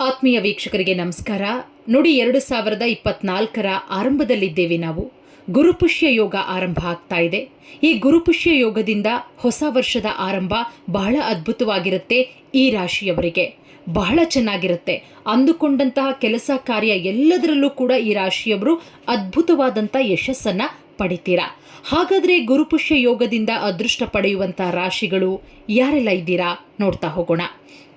ಆತ್ಮೀಯ ವೀಕ್ಷಕರಿಗೆ ನಮಸ್ಕಾರ. ನೋಡಿ ಎರಡು ಸಾವಿರದ ಇಪ್ಪತ್ನಾಲ್ಕರ ಆರಂಭದಲ್ಲಿದ್ದೇವೆ ನಾವು. ಗುರುಪುಷ್ಯ ಯೋಗ ಆರಂಭ ಆಗ್ತಾ ಇದೆ. ಈ ಗುರುಪುಷ್ಯ ಯೋಗದಿಂದ ಹೊಸ ವರ್ಷದ ಆರಂಭ ಬಹಳ ಅದ್ಭುತವಾಗಿರುತ್ತೆ ಈ ರಾಶಿಯವರಿಗೆ. ಬಹಳ ಚೆನ್ನಾಗಿರುತ್ತೆ. ಅಂದುಕೊಂಡಂತಹ ಕೆಲಸ ಕಾರ್ಯ ಎಲ್ಲದರಲ್ಲೂ ಕೂಡ ಈ ರಾಶಿಯವರು ಅದ್ಭುತವಾದಂಥ ಯಶಸ್ಸನ್ನ ಪಡಿತೀರಾ? ಹಾಗಾದರೆ ಗುರುಪುಷ್ಯ ಯೋಗದಿಂದ ಅದೃಷ್ಟ ಪಡೆಯುವಂಥ ರಾಶಿಗಳು ಯಾರೆಲ್ಲ ಇದ್ದೀರಾ? ನೋಡ್ತಾ ಹೋಗೋಣ.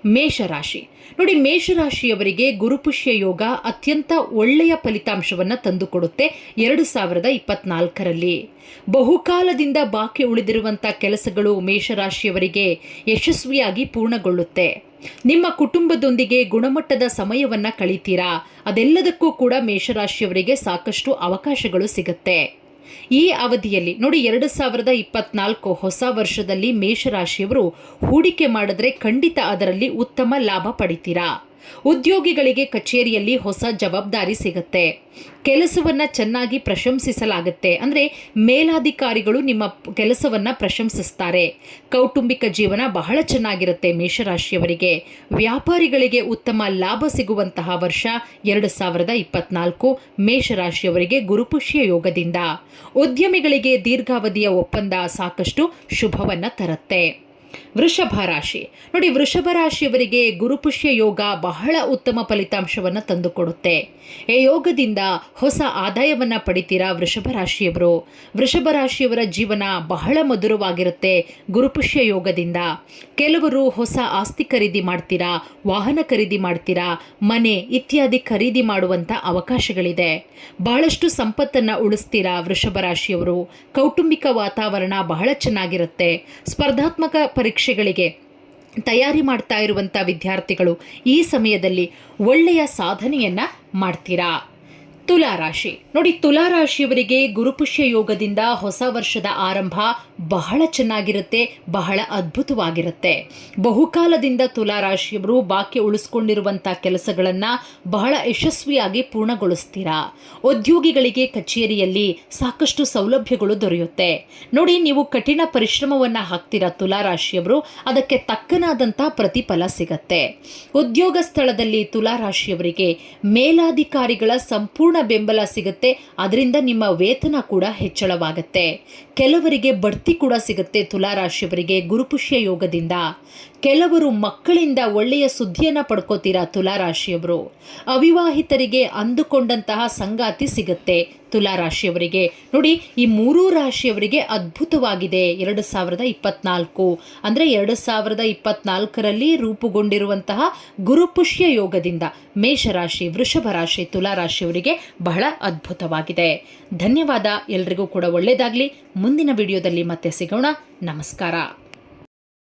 ಮೇಷರಾಶಿ. ನೋಡಿ, ಮೇಷರಾಶಿಯವರಿಗೆ ಗುರುಪುಷ್ಯ ಯೋಗ ಅತ್ಯಂತ ಒಳ್ಳೆಯ ಫಲಿತಾಂಶವನ್ನು ತಂದುಕೊಡುತ್ತೆ ಎರಡು ಸಾವಿರದ ಇಪ್ಪತ್ನಾಲ್ಕರಲ್ಲಿ. ಬಹುಕಾಲದಿಂದ ಬಾಕಿ ಉಳಿದಿರುವಂಥ ಕೆಲಸಗಳು ಮೇಷರಾಶಿಯವರಿಗೆ ಯಶಸ್ವಿಯಾಗಿ ಪೂರ್ಣಗೊಳ್ಳುತ್ತೆ. ನಿಮ್ಮ ಕುಟುಂಬದೊಂದಿಗೆ ಗುಣಮಟ್ಟದ ಸಮಯವನ್ನು ಕಳೀತೀರಾ? ಅದೆಲ್ಲದಕ್ಕೂ ಕೂಡ ಮೇಷರಾಶಿಯವರಿಗೆ ಸಾಕಷ್ಟು ಅವಕಾಶಗಳು ಸಿಗುತ್ತೆ. ಈ ಅವಧಿಯಲ್ಲಿ ನೋಡಿ ಎರಡು ಸಾವಿರದ ಇಪ್ಪತ್ನಾಲ್ಕು ಹೊಸ ವರ್ಷದಲ್ಲಿ ಮೇಷರಾಶಿಯವರು ಹೂಡಿಕೆ ಮಾಡಿದ್ರೆ ಖಂಡಿತ ಅದರಲ್ಲಿ ಉತ್ತಮ ಲಾಭ ಪಡಿತೀರಾ? ಉದ್ಯೋಗಿಗಳಿಗೆ ಕಚೇರಿಯಲ್ಲಿ ಹೊಸ ಜವಾಬ್ದಾರಿ ಸಿಗುತ್ತೆ. ಕೆಲಸವನ್ನು ಚೆನ್ನಾಗಿ ಪ್ರಶಂಸಿಸಲಾಗುತ್ತೆ. ಅಂದರೆ ಮೇಲಾಧಿಕಾರಿಗಳು ನಿಮ್ಮ ಕೆಲಸವನ್ನು ಪ್ರಶಂಸಿಸ್ತಾರೆ. ಕೌಟುಂಬಿಕ ಜೀವನ ಬಹಳ ಚೆನ್ನಾಗಿರುತ್ತೆ ಮೇಷರಾಶಿಯವರಿಗೆ. ವ್ಯಾಪಾರಿಗಳಿಗೆ ಉತ್ತಮ ಲಾಭ ಸಿಗುವಂತಹ ವರ್ಷ ಎರಡು ಸಾವಿರದ ಇಪ್ಪತ್ನಾಲ್ಕು ಮೇಷರಾಶಿಯವರಿಗೆ ಗುರುಪುಷ್ಯ ಯೋಗದಿಂದ. ಉದ್ಯಮಿಗಳಿಗೆ ದೀರ್ಘಾವಧಿಯ ಒಪ್ಪಂದ ಸಾಕಷ್ಟು ಶುಭವನ್ನು ತರುತ್ತೆ. ವೃಷಭ ರಾಶಿ. ನೋಡಿ, ವೃಷಭ ರಾಶಿಯವರಿಗೆ ಗುರುಪುಷ್ಯ ಯೋಗ ಬಹಳ ಉತ್ತಮ ಫಲಿತಾಂಶವನ್ನು ತಂದುಕೊಡುತ್ತೆ. ಈ ಯೋಗದಿಂದ ಹೊಸ ಆದಾಯವನ್ನು ಪಡಿತೀರಾ ವೃಷಭ ರಾಶಿಯವರು? ವೃಷಭ ರಾಶಿಯವರ ಜೀವನ ಬಹಳ ಮಧುರವಾಗಿರುತ್ತೆ ಗುರುಪುಷ್ಯ ಯೋಗದಿಂದ. ಕೆಲವರು ಹೊಸ ಆಸ್ತಿ ಖರೀದಿ ಮಾಡ್ತೀರಾ, ವಾಹನ ಖರೀದಿ ಮಾಡ್ತೀರಾ, ಮನೆ ಇತ್ಯಾದಿ ಖರೀದಿ ಮಾಡುವಂಥ ಅವಕಾಶಗಳಿದೆ. ಬಹಳಷ್ಟು ಸಂಪತ್ತನ್ನು ಉಳಿಸ್ತೀರಾ ವೃಷಭ ರಾಶಿಯವರು? ಕೌಟುಂಬಿಕ ವಾತಾವರಣ ಬಹಳ ಚೆನ್ನಾಗಿರುತ್ತೆ. ಸ್ಪರ್ಧಾತ್ಮಕ ಪರೀಕ್ಷೆಗಳಿಗೆ ತಯಾರಿ ಮಾಡ್ತಾ ಇರುವಂಥ ವಿದ್ಯಾರ್ಥಿಗಳು ಈ ಸಮಯದಲ್ಲಿ ಒಳ್ಳೆಯ ಸಾಧನೆಯನ್ನ ಮಾಡ್ತೀರಾ? ತುಲಾರಾಶಿ ನೋಡಿ ತುಲಾರಾಶಿಯವರಿಗೆ ಗುರುಪುಷ್ಯ ಯೋಗದಿಂದ ಹೊಸ ವರ್ಷದ ಆರಂಭ ಬಹಳ ಚೆನ್ನಾಗಿರುತ್ತೆ, ಬಹಳ ಅದ್ಭುತವಾಗಿರುತ್ತೆ. ಬಹುಕಾಲದಿಂದ ತುಲಾರಾಶಿಯವರು ಬಾಕಿ ಉಳಿಸ್ಕೊಂಡಿರುವಂಥ ಕೆಲಸಗಳನ್ನ ಬಹಳ ಯಶಸ್ವಿಯಾಗಿ ಪೂರ್ಣಗೊಳಿಸ್ತೀರಾ? ಉದ್ಯೋಗಿಗಳಿಗೆ ಕಚೇರಿಯಲ್ಲಿ ಸಾಕಷ್ಟು ಸೌಲಭ್ಯಗಳು ದೊರೆಯುತ್ತೆ. ನೋಡಿ, ನೀವು ಕಠಿಣ ಪರಿಶ್ರಮವನ್ನು ಹಾಕ್ತೀರಾ ತುಲಾರಾಶಿಯವರು ಅದಕ್ಕೆ ತಕ್ಕನಾದಂಥ ಪ್ರತಿಫಲ ಸಿಗತ್ತೆ. ಉದ್ಯೋಗ ಸ್ಥಳದಲ್ಲಿ ತುಲಾರಾಶಿಯವರಿಗೆ ಮೇಲಾಧಿಕಾರಿಗಳ ಸಂಪೂರ್ಣ ಬೆಂಬಲ ಸಿಗುತ್ತೆ ಅದರಿಂದ ನಿಮ್ಮ ವೇತನ ಕೂಡ ಹೆಚ್ಚಳವಾಗುತ್ತೆ. ಕೆಲವರಿಗೆ ಬಡ್ತಿ ಕೂಡ ಸಿಗುತ್ತೆ ತುಲಾರಾಶಿಯವರಿಗೆ ಗುರುಪುಷ್ಯ ಯೋಗದಿಂದ. ಕೆಲವರು ಮಕ್ಕಳಿಂದ ಒಳ್ಳೆಯ ಸುದ್ದಿಯನ್ನು ಪಡ್ಕೋತೀರಾ ತುಲಾರಾಶಿಯವರು? ಅವಿವಾಹಿತರಿಗೆ ಅಂದುಕೊಂಡಂತಹ ಸಂಗಾತಿ ಸಿಗುತ್ತೆ ತುಲಾರಾಶಿಯವರಿಗೆ. ನೋಡಿ, ಈ ಮೂರೂ ರಾಶಿಯವರಿಗೆ ಅದ್ಭುತವಾಗಿದೆ. ಎರಡು ಸಾವಿರದ ಇಪ್ಪತ್ನಾಲ್ಕು. ಅಂದರೆ ಎರಡು ಸಾವಿರದ ಇಪ್ಪತ್ನಾಲ್ಕರಲ್ಲಿ ರೂಪುಗೊಂಡಿರುವಂತಹ ಗುರುಪುಷ್ಯ ಯೋಗದಿಂದ ಮೇಷರಾಶಿ ವೃಷಭ ರಾಶಿ ತುಲಾರಾಶಿಯವರಿಗೆ ಬಹಳ ಅದ್ಭುತವಾಗಿದೆ. ಧನ್ಯವಾದ. ಎಲ್ರಿಗೂ ಕೂಡ ಒಳ್ಳೆಯದಾಗಲಿ ಮುಂದಿನ ವಿಡಿಯೋದಲ್ಲಿ ಮತ್ತೆ ಸಿಗೋಣ. ನಮಸ್ಕಾರ.